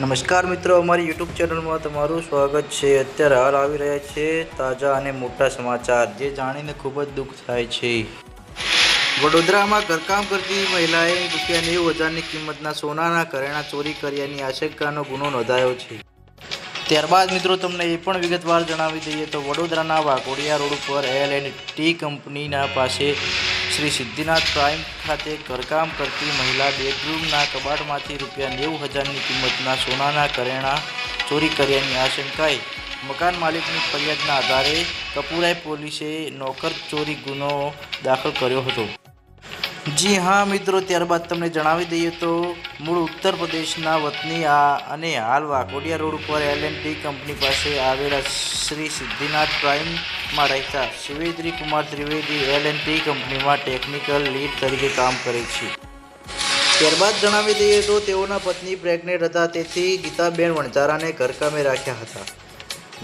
નમસ્કાર મિત્રો, અમારી યુટ્યુબ ચેનલમાં તમારું સ્વાગત છે. અત્યારે હાલ આવી રહ્યા છે તાજા અને મોટા સમાચાર, જે જાણીને ખૂબ જ દુઃખ થાય છે. વડોદરામાં ઘરકામ કરતી મહિલાએ રૂપિયા નેવું હજારની કિંમતના સોનાના કરેણા ચોરી કર્યાની આશંકાનો ગુનો નોંધાયો છે. ત્યારબાદ મિત્રો, તમને એ પણ વિગતવાર જણાવી દઈએ તો વડોદરાના વાઘોડિયા રોડ ઉપર એલ એન્ડ ટી કંપનીના પાસે શ્રી સિદ્ધિનાથ પ્રાઇમ ખાતે ઘરકામ કરતી મહિલા બેડરૂમના કબાટમાંથી રૂપિયા નેવું હજારની કિંમતના સોનાના કરેણા ચોરી કર્યાની આશંકાએ મકાન માલિકની ફરિયાદના આધારે કપુરાઈ પોલીસે નોકર ચોરી ગુનો દાખલ કર્યો હતો. જી હા મિત્રો, ત્યારબાદ તમને જણાવી દઈએ તો મૂળ ઉત્તર પ્રદેશના વતની આ અને હાલ વાઘોડિયા રોડ ઉપર એલ એન્ડ ટી કંપની પાસે આવેલા શ્રી સિદ્ધિનાથ પ્રાઇમમાં રહેતા Shivedri Kumar Trivedi L and T કંપનીમાં ટેકનિકલ લીડ તરીકે કામ કરે છે. ત્યારબાદ જણાવી દઈએ તો તેઓના પત્ની પ્રેગ્નેન્ટ હતા, તેથી ગીતાબેન વણઝારાને ઘરકામે રાખ્યા હતા.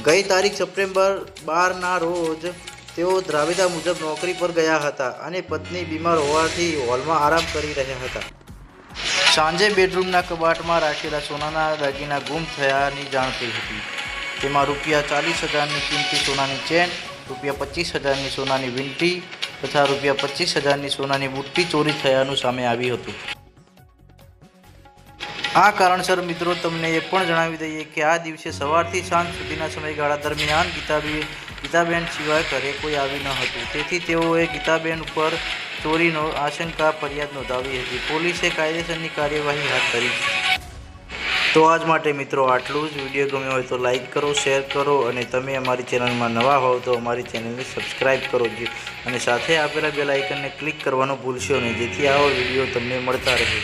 ગઈ તારીખ સપ્ટેમ્બર બારના રોજ તેઓ દ્રાવિડા મુજબ નોકરી પર ગયા હતા અને પત્ની બીમાર હોવાથી હોલમાં આરામ કરી રહ્યા હતા. સાંજે બેડરૂમના કબાટમાં રાખેલા સોનાના દાગીના ગુમ થયાની જાણ થઈ હતી. તેમાં રૂપિયા ચાલીસ હજારની કિંમતી સોનાની ચેન, રૂપિયા પચીસ હજારની સોનાની વીંટી તથા રૂપિયા પચીસ હજારની સોનાની બુટ્ટી ચોરી થયાનું સામે આવ્યું હતું. આ કારણસર મિત્રો, તમને એ પણ જણાવી દઈએ કે આ દિવસે સવારથી સાંજ સુધીના સમયગાળા દરમિયાન ગીતાબેન ગીતાબેન સિવાય ઘરે કોઈ આવી ન હતું. તેથી તેઓએ ગીતાબેન ઉપર ચોરીનો આશંકા, ફરિયાદ નોંધાવી હતી. પોલીસે કાયદેસરની કાર્યવાહી હાથ ધરી. તો આજ માટે મિત્રો આટલું જ. વીડિયો ગમ્યો હોય તો લાઇક કરો, શેર કરો અને તમે અમારી ચેનલમાં નવા હોવ તો અમારી ચેનલને સબસ્ક્રાઈબ કરો અને સાથે આપેલા બે લાઇકનને ક્લિક કરવાનું ભૂલશો નહીં, જેથી આવો વીડિયો તમને મળતા રહે.